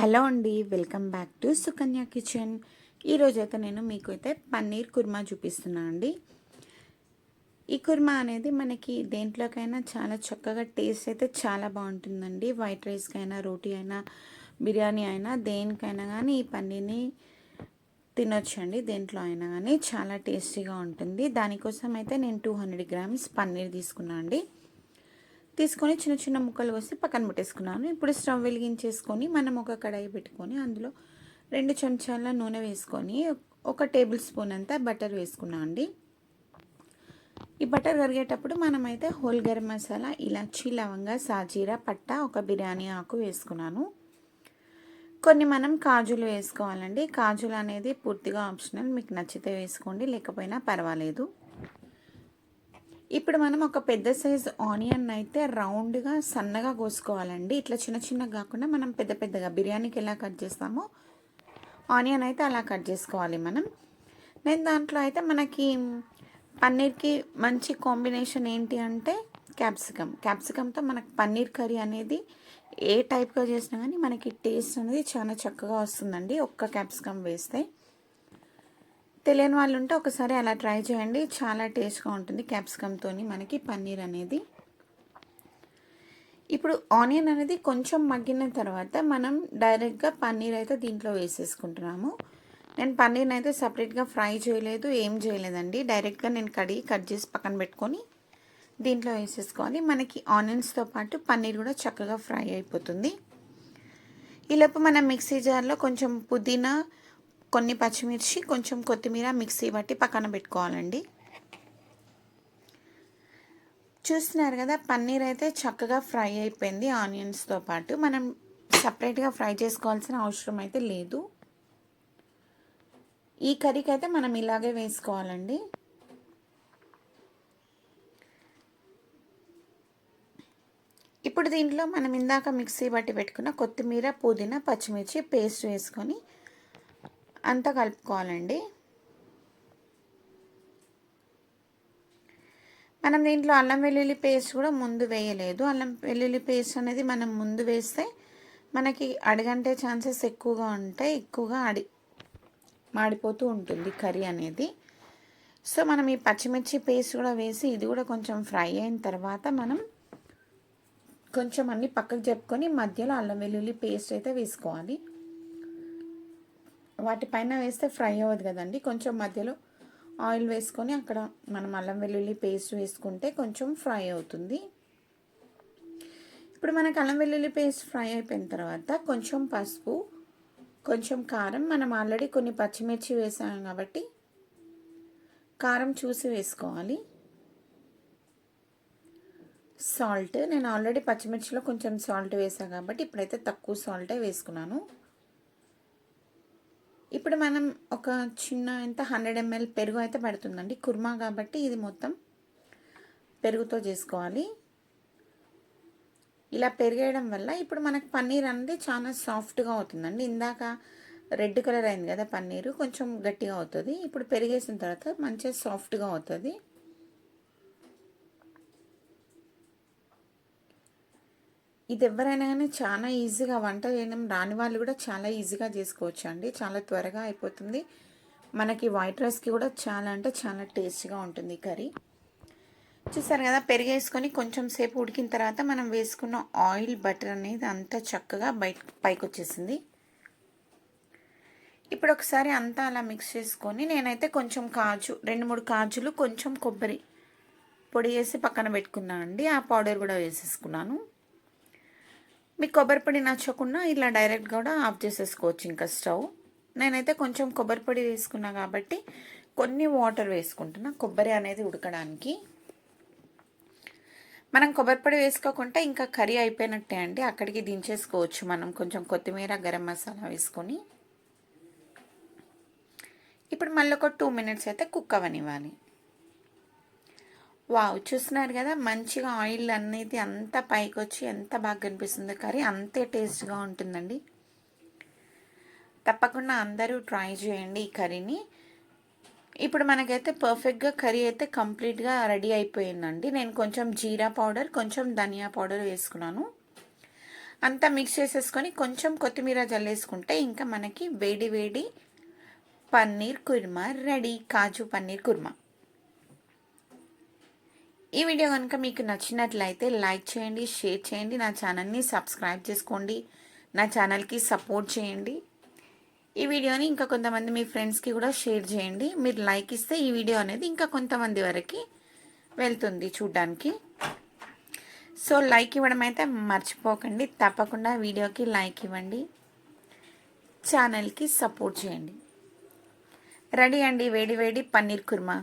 Hello అండి welcome back to Sukanya kitchen. ఈరోజైతే నేను మీకు అయితే పన్నీర్ కుర్మా చూపిస్తున్నాను అండి ఈ కుర్మా అనేది మనకి దేంట్లోకైనా చాలా చక్కగా టేస్ట్ అయితే చాలా బాగుంటుందండి. వైట్ రైస్కైనా రోటీ అయినా బిర్యానీ అయినా దేనికైనా కానీ ఈ పన్నీర్ని తినొచ్చండి. దేంట్లో అయినా కానీ చాలా టేస్టీగా ఉంటుంది. దానికోసం అయితే నేను టూ హండ్రెడ్ గ్రామ్స్ పన్నీర్ తీసుకున్నాను అండి తీసుకొని చిన్న చిన్న ముక్కలు కోసి పక్కన పెట్టేసుకున్నాను. ఇప్పుడు స్టవ్ వెలిగించేసుకొని మనం ఒక కడాయి పెట్టుకొని అందులో రెండు చెంచాల నూనె వేసుకొని ఒక టేబుల్ స్పూన్ అంతా బటర్ వేసుకున్నాం అండి. ఈ బటర్ కరిగేటప్పుడు మనమైతే హోల్ గరం మసాలా ఇలాచి లవంగా సాజీరా పట్ట ఒక బిర్యానీ ఆకు వేసుకున్నాను. కొన్ని మనం కాజులు వేసుకోవాలండి. కాజులు అనేది పూర్తిగా ఆప్షనల్. మీకు నచ్చితే వేసుకోండి లేకపోయినా పర్వాలేదు. ఇప్పుడు మనం ఒక పెద్ద సైజ్ ఆనియన్ అయితే రౌండ్గా సన్నగా కోసుకోవాలండి. ఇట్లా చిన్న చిన్నగా కాకుండా మనం పెద్ద పెద్దగా బిర్యానీకి ఎలా కట్ చేస్తామో ఆనియన్ అయితే అలా కట్ చేసుకోవాలి మనం. నేను దాంట్లో అయితే మనకి పన్నీర్కి మంచి కాంబినేషన్ ఏంటి అంటే క్యాప్సికమ్. క్యాప్సికమ్తో మనకి పన్నీర్ కర్రీ అనేది ఏ టైప్గా చేసినా కానీ మనకి టేస్ట్ అనేది చాలా చక్కగా వస్తుందండి ఒక్క క్యాప్సికమ్ వేస్తే. తెలియని వాళ్ళు ఉంటే ఒకసారి అలా ట్రై చేయండి. చాలా టేస్ట్గా ఉంటుంది క్యాప్సికమ్తో మనకి పన్నీర్ అనేది. ఇప్పుడు ఆనియన్ అనేది కొంచెం మగ్గిన తర్వాత మనం డైరెక్ట్గా పన్నీర్ అయితే దీంట్లో వేసేసుకుంటున్నాము. నేను పన్నీర్ని అయితే సపరేట్గా ఫ్రై చేయలేదు ఏం చేయలేదండి. డైరెక్ట్గా నేను కడిగి కట్ చేసి పక్కన పెట్టుకొని దీంట్లో వేసేసుకోవాలి. మనకి ఆనియన్స్తో పాటు పన్నీర్ కూడా చక్కగా ఫ్రై అయిపోతుంది. ఈలోపు మనం మిక్సీ జార్లో కొంచెం పుదీనా కొన్ని పచ్చిమిర్చి కొంచెం కొత్తిమీర మిక్సీ బట్టి పక్కన పెట్టుకోవాలండి. చూస్తున్నారు కదా పన్నీర్ అయితే చక్కగా ఫ్రై అయిపోయింది ఆనియన్స్తో పాటు. మనం సపరేట్గా ఫ్రై చేసుకోవాల్సిన అవసరం అయితే లేదు. ఈ కర్రీకి అయితే మనం ఇలాగే వేసుకోవాలండి. ఇప్పుడు దీంట్లో మనం ఇందాక మిక్సీ బట్టి పెట్టుకున్న కొత్తిమీర పుదీనా పచ్చిమిర్చి పేస్ట్ వేసుకొని అంతా కలుపుకోవాలండి. మనం దీంట్లో అల్లం వెల్లుల్లి పేస్ట్ కూడా ముందు వేయలేదు. అల్లం వెల్లుల్లి పేస్ట్ అనేది మనం ముందు వేస్తే మనకి అడగంటే ఛాన్సెస్ ఎక్కువగా ఉంటాయి. ఎక్కువగా అడి మాడిపోతూ ఉంటుంది కర్రీ అనేది. సో మనం ఈ పచ్చిమిర్చి పేస్ట్ కూడా వేసి ఇది కూడా కొంచెం ఫ్రై అయిన తర్వాత మనం కొంచెం అన్ని పక్కకు చెప్పుకొని మధ్యలో అల్లం వెల్లుల్లి పేస్ట్ అయితే వేసుకోవాలి. వాటిపైన వేస్తే ఫ్రై అవ్వదు కదండి. కొంచెం మధ్యలో ఆయిల్ వేసుకొని అక్కడ మనం అల్లం వెల్లుల్లి పేస్ట్ వేసుకుంటే కొంచెం ఫ్రై అవుతుంది. ఇప్పుడు మనకు అల్లం వెల్లుల్లి పేస్ట్ ఫ్రై అయిపోయిన తర్వాత కొంచెం పసుపు కొంచెం కారం. మనం ఆల్రెడీ కొన్ని పచ్చిమిర్చి వేసాం కాబట్టి కారం చూసి వేసుకోవాలి. సాల్ట్. నేను ఆల్రెడీ పచ్చిమిర్చిలో కొంచెం సాల్ట్ వేసాను కాబట్టి ఇప్పుడైతే తక్కువ సాల్టే వేసుకున్నాను. ఇప్పుడు మనం ఒక చిన్న ఎంత హండ్రెడ్ ఎంఎల్ పెరుగు అయితే పడుతుందండి. కుర్మా కాబట్టి ఇది మొత్తం పెరుగుతో చేసుకోవాలి. ఇలా పెరిగేయడం వల్ల ఇప్పుడు మనకు పన్నీర్ అనేది చాలా సాఫ్ట్గా అవుతుందండి. ఇందాక రెడ్ కలర్ అయింది కదా పన్నీరు కొంచెం గట్టిగా అవుతుంది. ఇప్పుడు పెరిగేసిన తర్వాత మంచిగా సాఫ్ట్గా అవుతుంది. ఇది ఎవరైనా కానీ చాలా ఈజీగా వంట చేయడం రాని వాళ్ళు కూడా చాలా ఈజీగా చేసుకోవచ్చు అండి చాలా త్వరగా అయిపోతుంది. మనకి వైట్ రైస్కి కూడా చాలా అంటే చాలా టేస్ట్గా ఉంటుంది కర్రీ. చూసారు కదా పెరిగేసుకొని కొంచెం సేపు ఉడికిన తర్వాత మనం వేసుకున్న ఆయిల్ బటర్ అనేది అంతా చక్కగా బయట పైకి వచ్చేసింది ఇప్పుడు ఒకసారి అంతా అలా మిక్స్ చేసుకొని నేనైతే కొంచెం కాజు రెండు మూడు కాజులు కొంచెం కొబ్బరి పొడి వేసి పక్కన పెట్టుకున్నాను అండి ఆ పౌడర్ కూడా వేసేసుకున్నాను. మీకు కొబ్బరి పొడి నచ్చకుండా ఇలా డైరెక్ట్ కూడా ఆఫ్ చేసేసుకోవచ్చు ఇంకా స్టవ్. నేనైతే కొంచెం కొబ్బరి పొడి వేసుకున్నా కాబట్టి కొన్ని వాటర్ వేసుకుంటున్నా. కొబ్బరి అనేది ఉడకడానికి. మనం కొబ్బరి పొడి వేసుకోకుండా ఇంకా కర్రీ అయిపోయినట్టే అండి. అక్కడికి దించేసుకోవచ్చు మనం. కొంచెం కొత్తిమీర గరం మసాలా వేసుకొని. ఇప్పుడు మళ్ళీ ఒక టూ మినిట్స్ అయితే కుక్ అవ్వనివ్వాలి. వావ్ చూస్తున్నారు కదా మంచిగా ఆయిల్ అనేది అంత పైకి వచ్చి ఎంత బాగా కనిపిస్తుంది కర్రీ అంతే టేస్ట్గా ఉంటుందండి. తప్పకుండా అందరూ ట్రై చేయండి ఈ కర్రీని. ఇప్పుడు మనకైతే పర్ఫెక్ట్గా కర్రీ అయితే కంప్లీట్గా రెడీ అయిపోయిందండి. నేను కొంచెం జీరా పౌడర్ కొంచెం ధనియా పౌడర్ వేసుకున్నాను. అంతా మిక్స్ చేసేసుకొని కొంచెం కొత్తిమీర జల్లేసుకుంటే ఇంకా మనకి వేడి వేడి పన్నీర్ కుర్మా రెడీ కాజు పన్నీర్ కుర్మా. ఈ వీడియో కనుక మీకు నచ్చినట్లయితే లైక్ చేయండి షేర్ చేయండి నా ఛానల్ని సబ్స్క్రైబ్ చేసుకోండి నా ఛానల్కి సపోర్ట్ చేయండి. ఈ వీడియోని ఇంకా కొంతమంది మీ ఫ్రెండ్స్కి కూడా షేర్ చేయండి. మీరు లైక్ ఇస్తే ఈ వీడియో అనేది ఇంకా కొంతమంది వరకు వెళ్తుంది చూడ్డానికి. సో లైక్ ఇవ్వడం అయితే మర్చిపోకండి. తప్పకుండా వీడియోకి లైక్ ఇవ్వండి. ఛానల్కి సపోర్ట్ చేయండి. రెడీ అండి వేడి వేడి పన్నీర్ కుర్మా.